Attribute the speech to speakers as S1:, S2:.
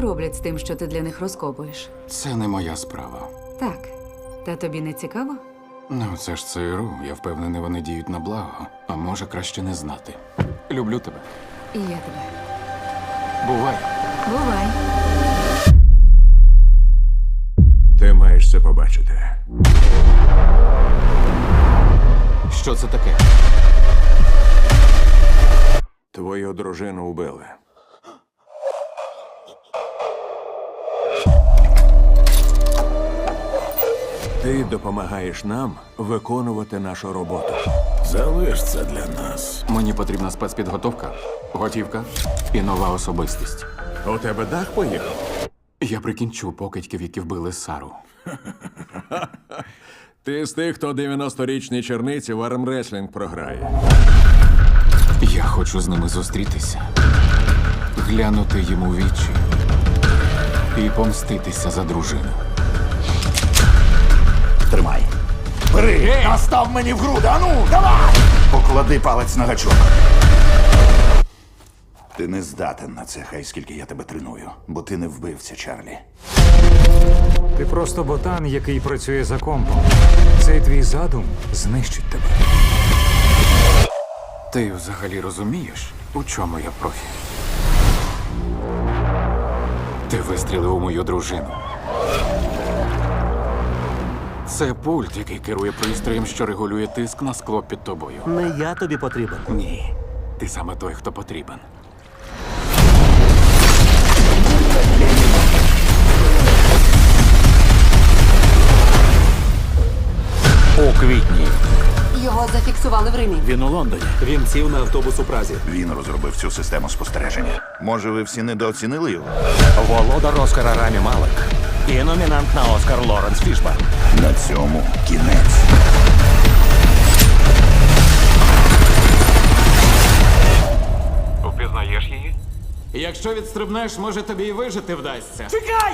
S1: вони роблять з тим, що ти для них розкопуєш?
S2: Це не моя справа.
S1: Так. Та тобі не цікаво?
S2: Ну, це ж ЦРУ. Я впевнений, вони діють на благо, а може краще не знати. Люблю тебе.
S1: І я тебе.
S2: Бувай.
S1: Бувай.
S3: Ти маєш це побачити.
S2: Що це таке?
S3: Твою дружину вбили. Ти допомагаєш нам виконувати нашу роботу.
S4: Залиш це для нас.
S2: Мені потрібна спецпідготовка, готівка і нова особистість.
S4: У тебе дах поїхав?
S2: Я прикінчу покидьків, які вбили Сару.
S4: Ти з тих, хто 90-річній черниці в армреслінг програє.
S2: Я хочу з ними зустрітися, глянути йому в вічі і помститися за дружину.
S5: Тримай. Бери! Настав мені в груди! Ану, давай! Поклади палець на гачок. Ти не здатен на це, хай скільки я тебе треную, бо ти не вбивця, Чарлі.
S6: Ти просто ботан, який працює за компом. Цей твій задум знищить тебе.
S2: Ти взагалі розумієш, у чому я профі? Ти вистрілив у мою дружину. Це пульт, який керує пристроєм, що регулює тиск на скло під тобою.
S7: Не я тобі потрібен.
S2: Ні, ти саме той, хто потрібен.
S7: У квітні.
S8: Його зафіксували в Римі.
S7: Він у Лондоні. Він сів на автобус у Празі.
S5: Він розробив цю систему спостереження. Може, ви всі недооцінили його?
S7: Володар Оскара Рамі Малек. І номінант на Оскар Лоренс Фішбан.
S5: На цьому кінець.
S2: Впізнаєш її?
S9: Якщо відстрибнеш, може тобі і вижити вдасться. Чекай!